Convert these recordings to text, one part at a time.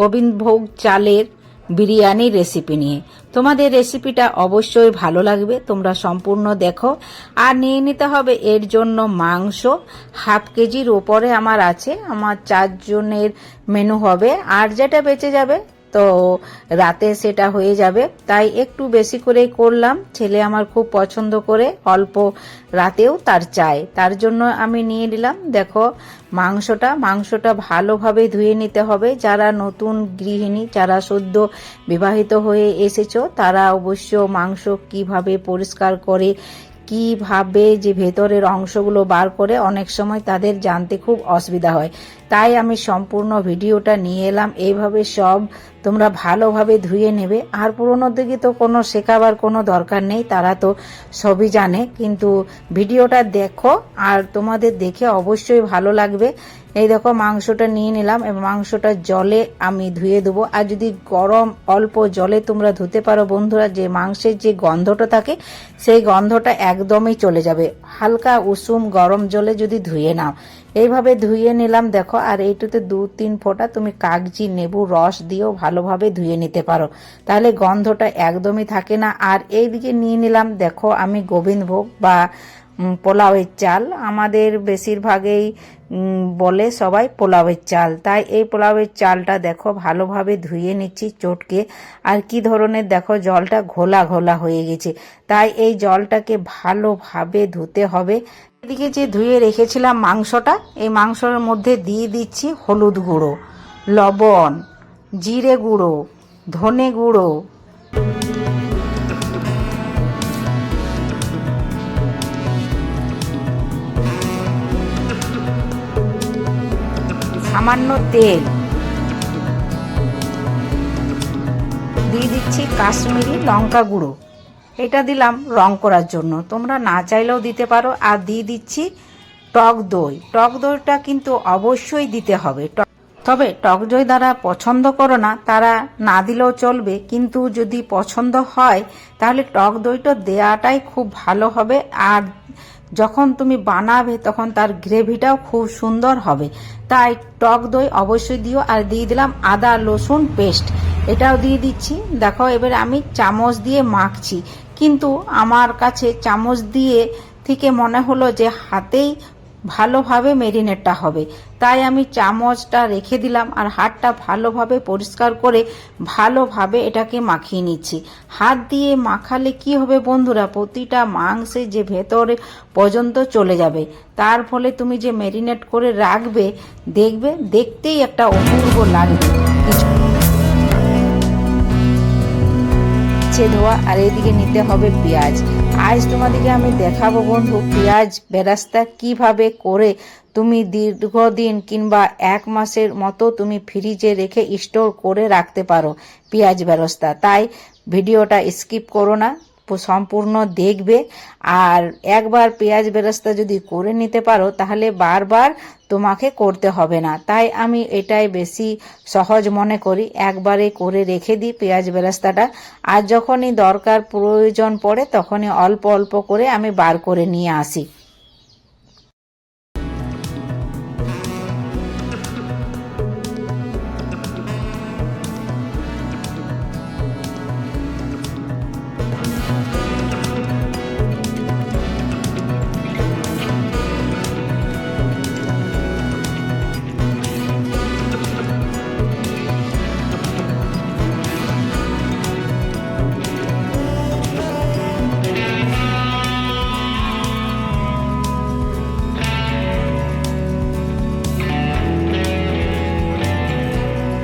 গোবিন্দভোগ চালের বিরিয়ানি রেসিপি নিয়ে। তোমাদের রেসিপিটা অবশ্যই ভালো লাগবে, তোমরা সম্পূর্ণ দেখো। আর নিয়ে নিতে হবে এর জন্য মাংস, হাফ কেজির ওপরে আমার আছে, আমার চারজনের মেনু হবে। আর যেটা বেঁচে যাবে তো রাতে সেটা হয়ে যাবে। তাই একটু বেশি করেই করলাম। ছেলে আমার খুব পছন্দ করে, অল্প রাতেও তার চায়। তার জন্য আমি নিয়ে নিলাম। দেখো মাংসটা মাংসটা ভালোভাবে ধুয়ে নিতে হবে। যারা নতুন গৃহিণী, যারা সদ্য বিবাহিত হয়ে এসেছ, তারা অবশ্য মাংস কীভাবে পরিষ্কার করে কীভাবে যে ভেতরের অংশগুলো বার করে অনেক সময় তাদের জানতে খুব অসুবিধা হয়। তাই আমি সম্পূর্ণ ভিডিওটা নিয়ে এলাম। এইভাবে সব তোমরা ভালোভাবে ধুয়ে নেবে। আর পুরোনো দিকে তো কোনো শেখাবার কোনো দরকার নেই, তারা তো সবই জানে। কিন্তু ভিডিওটা দেখো আর তোমাদের দেখে অবশ্যই ভালো লাগবে। এই দেখো, মাংসটা নিয়ে নিলাম এবং মাংসটা জলে আমি ধুয়ে দেবো। আর যদি গরম অল্প জলে তোমরা ধুতে পারো বন্ধুরা, যে মাংসের যে গন্ধটা থাকে, সেই গন্ধটা একদমই চলে যাবে। হালকা উষুম গরম জলে যদি ধুয়ে নাও। এইভাবে ধুয়ে নিলাম, দেখো, আর এইটাতে দু তিন ফোঁটা তুমি কাগজি নেবু রস দিয়েও ভালোভাবে ধুয়ে নিতে পারো। তাহলে গন্ধটা একদমই থাকে না। আর এইদিকে নিয়ে নিলাম, দেখো, আমি গোবিন্দভোগ বা পোলাওয়ের চাল। আমাদের বেশিরভাগেই বলে সবাই পোলাওয়ের চাল। তাই এই পোলাওয়ের চালটা দেখো, ভালোভাবে ধুয়ে নিচ্ছি চটকে। আর কি ধরনের দেখো, জলটা ঘোলা ঘোলা হয়ে গেছে। তাই এই জলটাকে ভালোভাবে ধুতে হবে। এদিকে যে ধুয়ে রেখেছিলাম মাংসটা, এই মাংসের মধ্যে দিয়ে দিচ্ছি হলুদ গুঁড়ো, লবণ, জিরে গুঁড়ো, ধনে গুঁড়ো সামান্য তেল। দিয়ে দিচ্ছি কাশ্মীরি লঙ্কা গুঁড়ো। এটা দিলাম রং করার জন্য। তোমরা না চাইলেও দিতে পারো। আর দিয়ে দিচ্ছি টক দই। টক দইটা কিন্তু অবশ্যই দিতে হবে। তবে টক দই দ্বারা পছন্দ করো না, তারা না দিলেও চলবে। কিন্তু যদি পছন্দ হয়, তাহলে টক দইটা দেওয়াটাই খুব ভালো হবে। আর যখন তুমি বানাবে, তখন তার গ্রেভিটাও খুব সুন্দর হবে। তাই টক দই অবশ্যই দিও আর দিয়ে দিলাম আদা, রসুন পেস্ট। এটাও দিয়ে দিচ্ছি। দেখো, এবার আমি চামচ দিয়ে মাখছি। কিন্তু আমার কাছে চামচ দিয়ে থেকে মনে হলো যে হাতেই ভালোভাবে মেরিনেটটা হবে। তাই আমি চামচটা রেখে দিলাম আর হাতটা ভালোভাবে পরিষ্কার করে ভালোভাবে এটাকে মাখিয়ে নিচ্ছি। হাত দিয়ে মাখালে কি হবে বন্ধুরা? প্রতিটা মাংসে যে ভেতরে পর্যন্ত চলে যাবে। তার ফলে তুমি যে মেরিনেট করে রাখবে, দেখবে, দেখতেই একটা অপূর্ব লাগবে ধোয়া আর এদিকে নিতে হবে পেঁয়াজ। আজ তোমাদেরকে আমি দেখাবো বন্ধু পেঁয়াজ বেরাস্তা কীভাবে করে তুমি দীর্ঘদিন কিংবা এক মাসের মতো তুমি ফ্রিজে রেখে স্টোর করে রাখতে পারো পেঁয়াজ বেরস্তা। তাই ভিডিওটা স্কিপ করো না। সম্পূর্ণ দেখবে। আর একবার পেঁয়াজ বেরেস্তা যদি করে নিতে পারো, তাহলে বারবার তোমাকে করতে হবে না। তাই আমি এটাই বেশি সহজ মনে করি, একবারে করে রেখে দিই পেঁয়াজ বেরাস্তাটা। আর যখনই দরকার প্রয়োজন পড়ে, তখনই অল্প অল্প করে আমি বার করে নিয়ে আসি।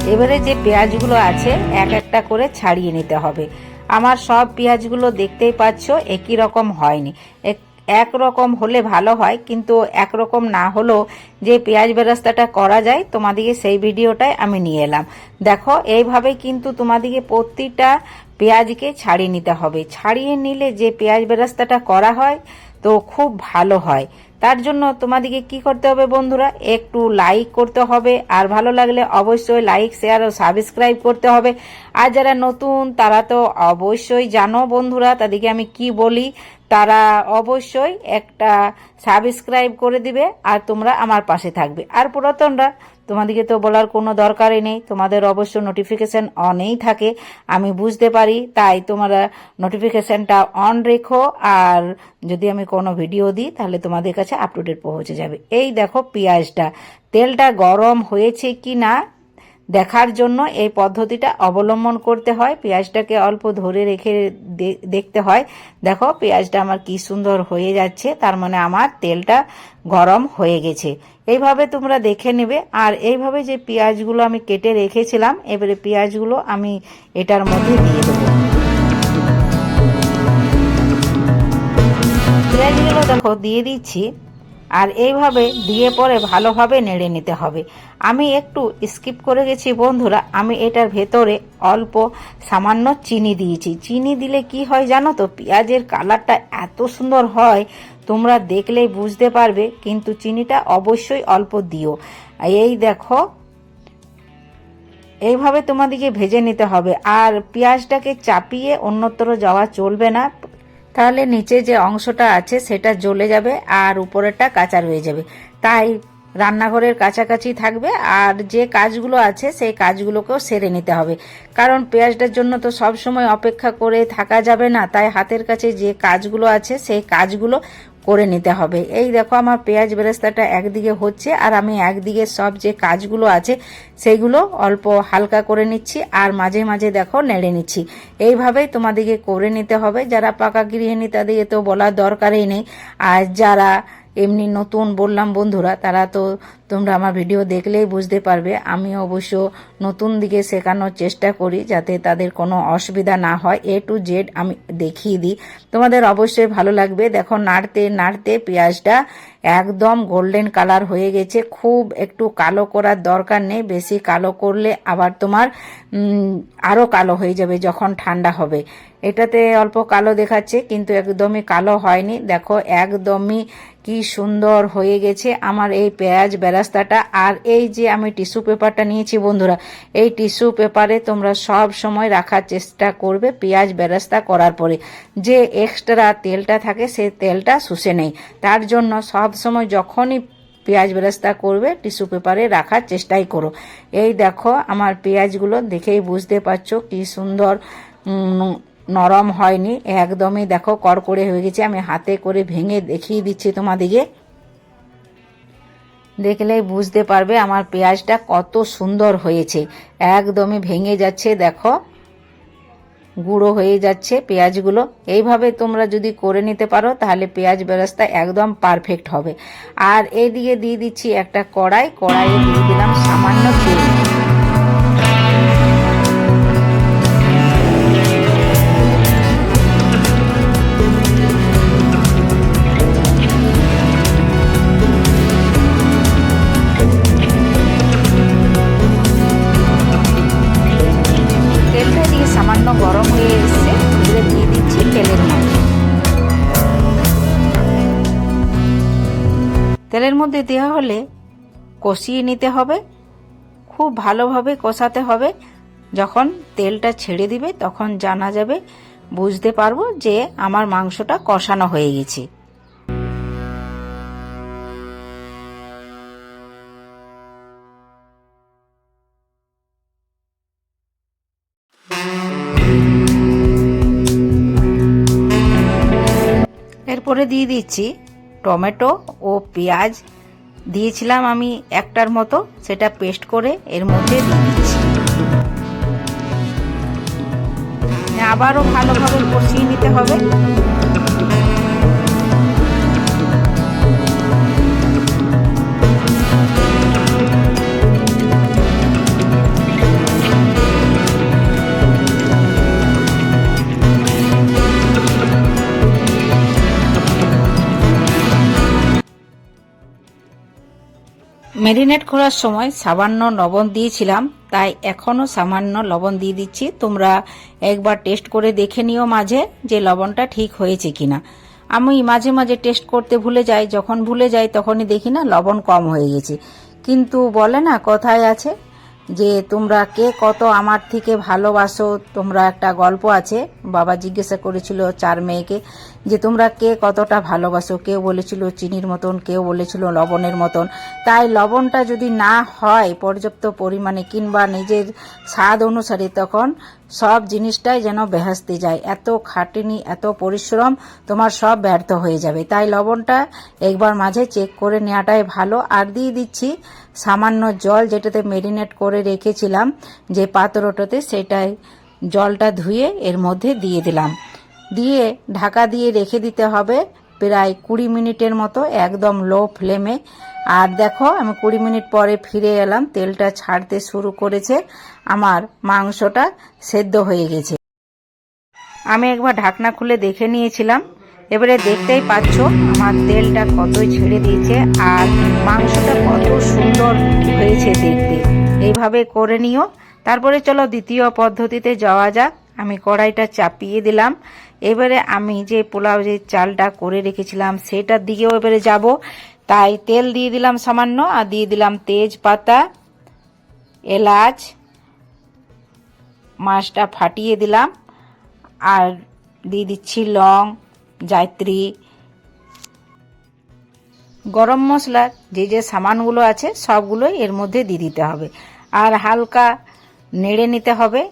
এবারে যে পেঁয়াজগুলো আছে, এক একটা করে ছাড়িয়ে নিতে হবে। আমার সব পেঁয়াজগুলো দেখতেই পাচ্ছ, একই রকম হয়নি। এক- একরকম হলে ভালো হয়, কিন্তু একরকম না হলেও যে পেঁয়াজ বেরাস্তাটা করা যায় তোমাদিকে সেই ভিডিওটাই আমি নিয়ে এলাম। দেখো, এইভাবে কিন্তু তোমাদিকে প্রতিটা পেঁয়াজকে ছাড়িয়ে নিতে হবে। ছাড়িয়ে নিলে যে পেঁয়াজ বেরাস্তাটা করা হয় তো খুব ভালো হয়। তার জন্য তোমাদেরকে কি করতে হবে বন্ধুরা? একটু লাইক করতে হবে। আর ভালো লাগলে অবশ্যই লাইক শেয়ার ও সাবস্ক্রাইব করতে হবে। আর যারা নতুন, তারা তো অবশ্যই জানো বন্ধুরা, তাদেরকে আমি কি বলি? তারা অবশ্যই একটা সাবস্ক্রাইব করে দিবে আর তোমরা আমার পাশে থাকবে। আর পুরাতনরা তোমাদেরকে তো বলার কোনো দরকারই নেই। তোমাদের অবশ্য নোটিফিকেশান অনেই থাকে। আমি বুঝতে পারি, তাই তোমরা নোটিফিকেশানটা অন রেখো। আর যদি আমি কোনো ভিডিও দিই, তাহলে তোমাদের কাছে আপ টু ডেট পৌঁছে যাবে। এই দেখো পেঁয়াজটা। তেলটা গরম হয়েছে কি না দেখার জন্য এই পদ্ধতিটা অবলম্বন করতে হয়। পেঁয়াজটাকে অল্প ধরে রেখে দেখতে হয়। দেখো, পেঁয়াজটা আমার কি সুন্দর হয়ে যাচ্ছে, তার মানে আমার তেলটা গরম হয়ে গেছে। এইভাবে তোমরা দেখে নেবে। আর এইভাবে যে পেঁয়াজগুলো আমি কেটে রেখেছিলাম, এবারে পেঁয়াজগুলো আমি এটার মধ্যে দিয়ে দেবো। পেঁয়াজগুলো দেখো, দিয়ে দিচ্ছি। আর এইভাবে দিয়ে পরে ভালোভাবে নেড়ে নিতে হবে। আমি একটু স্কিপ করে গেছি বন্ধুরা, আমি এটার ভেতরে অল্প সামান্য চিনি দিয়েছি। চিনি দিলে কি হয় জানো তো? পেঁয়াজের কালারটা এত সুন্দর হয়, তোমরা দেখলেই বুঝতে পারবে, কিন্তু চিনিটা অবশ্যই অল্প দিও। এই দেখো, এইভাবে তোমাদেরকে ভেজে নিতে হবে। আর পেঁয়াজটাকে চাপিয়ে অন্যত্র যাওয়া চলবে না তাহলে নিচে যে অংশটা আছে সেটা জ্বলে যাবে আর উপরেরটা কাঁচা রয়ে যাবে। তাই রান্নাঘরের কাছাকাছি থাকবে আর যে কাজগুলো আছে সেই কাজগুলোকেও সেরে নিতে হবে। কারণ পেঁয়াজটার জন্য তো সব সময় অপেক্ষা করে থাকা যাবে না, তাই হাতের কাছে যে কাজগুলো আছে সেই কাজগুলো করে নিতে হবে। এই দেখো আমার পেঁয়াজ বেরেস্তাটা একদিকে হচ্ছে আর আমি একদিকে সব যে কাজগুলো আছে সেইগুলো অল্প হালকা করে নিচ্ছি আর মাঝে মাঝে দেখো নেড়ে নিচ্ছি। এইভাবেই তোমাদেরকে করে নিতে হবে। যারা পাকা গৃহিণী তাদেরকে তো বলার দরকারই নেই। আর যারা এমনি নতুন বললাম, বন্ধুরা, তারা তো তোমরা আমার ভিডিও দেখলেই বুঝতে পারবে। আমি অবশ্য নতুন দিকে শেখানোর চেষ্টা করি যাতে তাদের কোনো অসুবিধা না হয়। এ টু জেড আমি দেখিয়ে দিই। তোমাদের অবশ্যই ভালো লাগবে। দেখো, নাড়তে নাড়তে পেঁয়াজটা একদম গোল্ডেন কালার হয়ে গেছে। খুব একটু কালো করার দরকার নেই। বেশি কালো করলে আবার তোমার উম, আরও কালো হয়ে যাবে যখন ঠান্ডা হবে। এটাতে অল্প কালো দেখাচ্ছে কিন্তু একদমই কালো হয়নি। দেখো একদমই কি সুন্দর হয়ে গেছে আমার এই পেঁয়াজ বেরাস্তাটা। আর এই যে আমি টিস্যু পেপারটা নিয়েছি বন্ধুরা এই টিস্যু পেপারে তোমরা সব সময় রাখার চেষ্টা করবে পেঁয়াজ বেরাস্তা করার পরে। যে এক্সট্রা তেলটা থাকে সে তেলটা শুষে নেই। তার জন্য সব সময় যখনই পেঁয়াজ বেরেস্তা করবে, টিস্যু পেপারে রাখার চেষ্টাই করো। এই দেখো, আমার পেঁয়াজগুলো দেখেই বুঝতে পারছ কি সুন্দর নরম হয়নি। একদমই দেখো, কড়কড়ে হয়ে গেছে। আমি হাতে করে ভেঙে দেখিয়ে দিচ্ছি তোমাদিকে দেখলেই বুঝতে পারবে আমার পেঁয়াজটা কত সুন্দর হয়েছে। একদমই ভেঙে যাচ্ছে, দেখো। গুঁড়ো হয়ে যাচ্ছে পেঁয়াজগুলো। এইভাবে তোমরা যদি করে নিতে পারো, তাহলে পেঁয়াজ বেরাস্তা একদম পারফেক্ট হবে। আর এদিকে দিয়ে দিচ্ছি একটা কড়াই। কড়াইয়ে দিয়ে দিলাম সামান্য হলে কষিয়ে নিতে হবে, খুব ভালোভাবে কষাতে হবে। যখন তেলটা ছেড়ে দিবে, তখন জানা যাবে, বুঝতে পারব যে আমার মাংসটা কষানো হয়ে গেছে। এরপরে দিয়ে দিচ্ছি টমেটো ও পেঁয়াজ। দিয়েছিলাম আমি একটার মতো, সেটা পেস্ট করে এর মধ্যে দিয়ে দিচ্ছি। আবারও ভালোভাবে কষিয়ে নিতে হবে। ম্যারিনেট করার সময় সামান্য লবণ দিয়েছিলাম, তাই এখনও সামান্য লবণ দিয়ে দিচ্ছি। তোমরা একবার টেস্ট করে দেখে নিও মাঝে যে লবণটা ঠিক হয়েছে কিনা। আমি মাঝে মাঝে টেস্ট করতে ভুলে যাই, যখন ভুলে যাই তখনই দেখি না লবণ কম হয়ে গেছে। কিন্তু বলে না কথায় আছে যে, তোমরা কে কত আমার থেকে ভালোবাসো? তোমরা একটা গল্প আছে, বাবা জিজ্ঞাসা করেছিল চার মেয়েকে যে তোমরা কে কতটা ভালোবাসো? কেউ বলেছিল চিনির মতন, কেউ বলেছিল লবণের মতন। তাই লবণটা যদি না হয় পর্যাপ্ত পরিমাণে কিংবা নিজের স্বাদ অনুসারে, তখন সব জিনিসটাই যেন বেহাস্তে যায়। এত খাটনি, এত পরিশ্রম, তোমার সব ব্যর্থ হয়ে যাবে। তাই লবণটা একবার মাঝে চেক করে নেওয়াটাই ভালো। আর দিয়ে দিচ্ছি সামান্য জল, যেটাতে মেরিনেট করে রেখেছিলাম, যে পাত্রটাতে সেটাই জলটা ধুয়ে এর মধ্যে দিয়ে দিলাম। দিয়ে ঢাকা দিয়ে রেখে দিতে হবে প্রায় কুড়ি মিনিটের মতো একদম লো ফ্লেমে। আর দেখো, আমি কুড়ি মিনিট পরে ফিরে এলাম, তেলটা ছাড়তে শুরু করেছে। আমার মাংসটা সেদ্ধ হয়ে গেছে। আমি একবার ঢাকনা খুলে দেখে নিয়েছিলাম। এবারে দেখতেই পাচ্ছ, আমার তেলটা কতই ছেড়ে দিয়েছে আর মাংসটা কত সুন্দর হয়েছে দেখতে। এইভাবে করে নিও। তারপরে চলো দ্বিতীয় পদ্ধতিতে যাওয়া যাক। আমি কড়াইটা চাপিয়ে দিলাম। এবারে আমি যে পোলাও যে চালটা করে রেখেছিলাম, সেটার দিকেও এবারে যাব। তাই তেল দিয়ে দিলাম সামান্য, আর দিয়ে দিলাম তেজপাতা, এলাচ, মাছটা ফাটিয়ে দিলাম, আর দিয়ে দিচ্ছি লং, জায়ত্রী। গরম মশলার যে যে সামানগুলো আছে, সবগুলোই এর মধ্যে দিয়ে দিতে হবে। আর হালকা নেড়ে নিতে হবে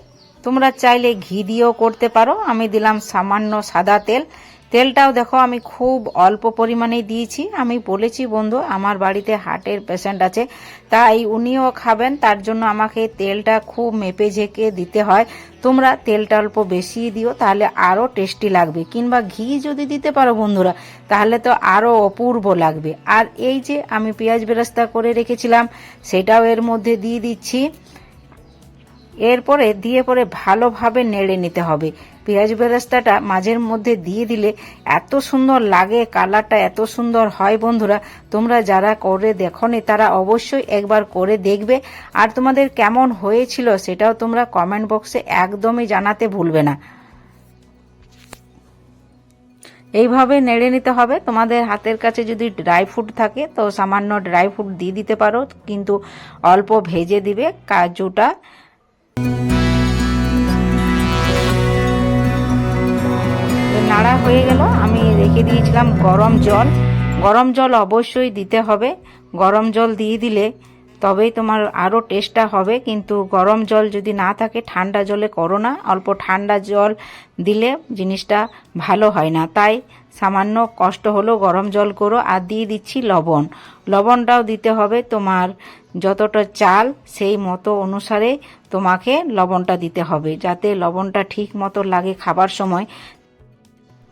তোমরা চাইলে ঘি দিয়েও করতে পারো। আমি দিলাম সামান্য সাদা তেল। তেলটাও দেখো, আমি খুব অল্প পরিমাণে দিয়েছি। আমি বলেছি, বন্ধু, আমার বাড়িতে হার্টের পেশেন্ট আছে, তাই উনিও খাবেন। তার জন্য আমাকে তেলটা খুব মেপে ঝেঁকে দিতে হয়। তোমরা তেলটা অল্প বেশি দিও, তাহলে আরও টেস্টি লাগবে। কিংবা ঘি যদি দিতে পারো, বন্ধুরা, তাহলে তো আরও অপূর্ব লাগবে। আর এই যে আমি পেঁয়াজ বেরাস্তা করে রেখেছিলাম, সেটাও এর মধ্যে দিয়ে দিচ্ছি। এরপরে দিয়ে পরে ভালোভাবে নেড়ে নিতে হবে। পেঁয়াজ বেরেস্তাটা মাঝের মধ্যে দিয়ে দিলে এত সুন্দর লাগে, কালারটা এত সুন্দর হয় বন্ধুরা। তোমরা যারা করে দেখনি তারা অবশ্যই একবার করে দেখবে। আর তোমাদের কেমন হয়েছিল সেটাও তোমরা কমেন্ট বক্সে একদমই জানাতে ভুলবে না। এইভাবে নেড়ে নিতে হবে। তোমাদের হাতের কাছে যদি ড্রাই ফ্রুট থাকে তো সামান্য ড্রাই ফ্রুট দিয়ে দিতে পারো। কিন্তু অল্প ভেজে দিবে কাজুটা নাড়া হয়ে গেল। আমি রেখে দিয়েছিলাম গরম জল। গরম জল অবশ্যই দিতে হবে। গরম জল দিয়ে দিলে তবেই তোমার আরও টেস্টটা হবে। কিন্তু গরম জল যদি না থাকে, ঠান্ডা জলে করো না। অল্প ঠান্ডা জল দিলে জিনিসটা ভালো হয় না। তাই সামান্য কষ্ট হলো গরম জল করো। আর দিয়ে দিচ্ছি লবণ। লবণটাও দিতে হবে তোমার যতটা চাল, সেই মতো অনুসারে তোমাকে লবণটা দিতে হবে, যাতে লবণটা ঠিক মতো লাগে খাবার সময়।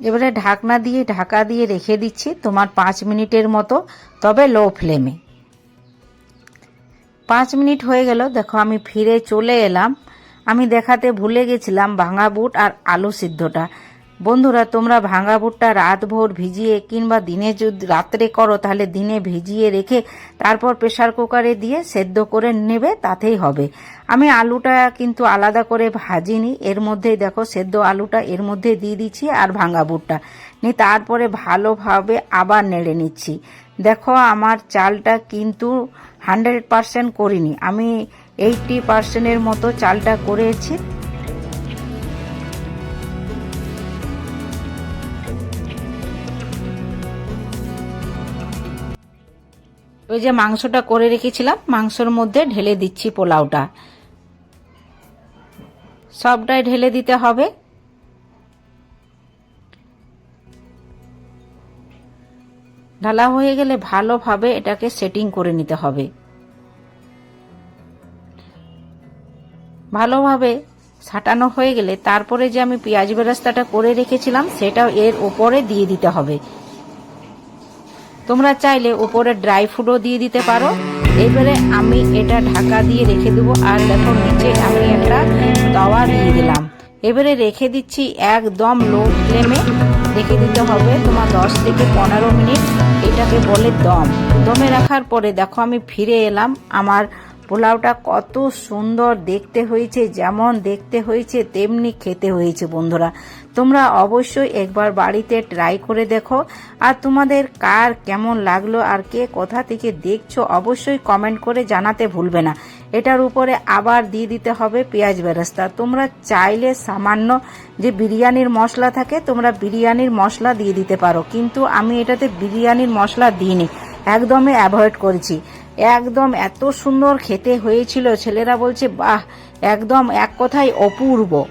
এবারে ঢাকনা দিয়ে, ঢাকা দিয়ে রেখে দিচ্ছি তোমার পাঁচ মিনিটের মতো, তবে লো ফ্লেমে। পাঁচ মিনিট হয়ে গেল, দেখো আমি ফিরে চলে এলাম। আমি দেখাতে ভুলে গেছিলাম ভাঙা বুট আর আলু সিদ্ধটা। বন্ধুরা, তোমরা ভাঙা ভুট্টা রাত ভোর ভিজিয়ে কিংবা দিনে যদি রাত্রে করো, তাহলে দিনে ভিজিয়ে রেখে তারপর প্রেশার কুকারে দিয়ে সেদ্ধ করে নেবে, তাতেই হবে। আমি আলুটা কিন্তু আলাদা করে ভাজিনি, এর মধ্যেই দেখো সেদ্ধ আলুটা এর মধ্যে দিয়ে দিচ্ছি আর ভাঙা বুটটা নিয়ে তারপরে ভালোভাবে আবার নেড়ে নিচ্ছি। দেখো আমার চালটা কিন্তু হান্ড্রেড পারসেন্ট করিনি। আমি এইটটি পার্সেন্টের মতো চালটা করেছি। ওই যে মাংসটা করে রেখেছিলাম, মাংসর মধ্যে ঢেলে দিচ্ছি পোলাওটা। সবটাই ঢেলে দিতে হবে। ঢালা হয়ে গেলে ভালোভাবে এটাকে সেটিং করে নিতে হবে। ভালোভাবে সাটানো হয়ে গেলে তারপরে যে আমি পেঁয়াজ বেরাস্তাটা করে রেখেছিলাম, সেটাও এর ওপরে দিয়ে দিতে হবে। তোমরা চাইলে উপরে ড্রাই ফ্রুটও দিয়ে দিতে পারো। এবারে আমি এটা ঢাকা দিয়ে রেখে দেবো আর দেখো নিচে আমি একটা তাওয়া দিয়ে দিলাম। এবারে রেখে দিচ্ছি একদম লো ফ্লেমে। রেখে দিতে হবে তোমার দশ থেকে পনেরো মিনিট। এটাকে বলে দম। দমে রাখার পরে দেখো আমি ফিরে এলাম আমার পোলাওটা কত সুন্দর দেখতে হয়েছে, যেমন দেখতে হয়েছে, তেমনি খেতে হয়েছে বন্ধুরা। তোমরা অবশ্যই একবার বাড়িতে ট্রাই করে দেখো। আর তোমাদের কার কেমন লাগল আর কে কোথা থেকে দেখছ অবশ্যই কমেন্ট করে জানাতে ভুলবে না। এটার উপরে আবার দিয়ে দিতে হবে পেঁয়াজ বেরেস্তা। তোমরা চাইলে সামান্য যে বিরিয়ানির মশলা থাকে, তোমরা বিরিয়ানির মশলা দিয়ে দিতে পারো। কিন্তু আমি এটাতে বিরিয়ানির মশলা দিইনি, একদমই অ্যাভয়েড করেছি। একদম এত সুন্দর খেতে হয়েছিল। ছেলেরা বলছে বাহ একদম এক কথায় অপূর্ব।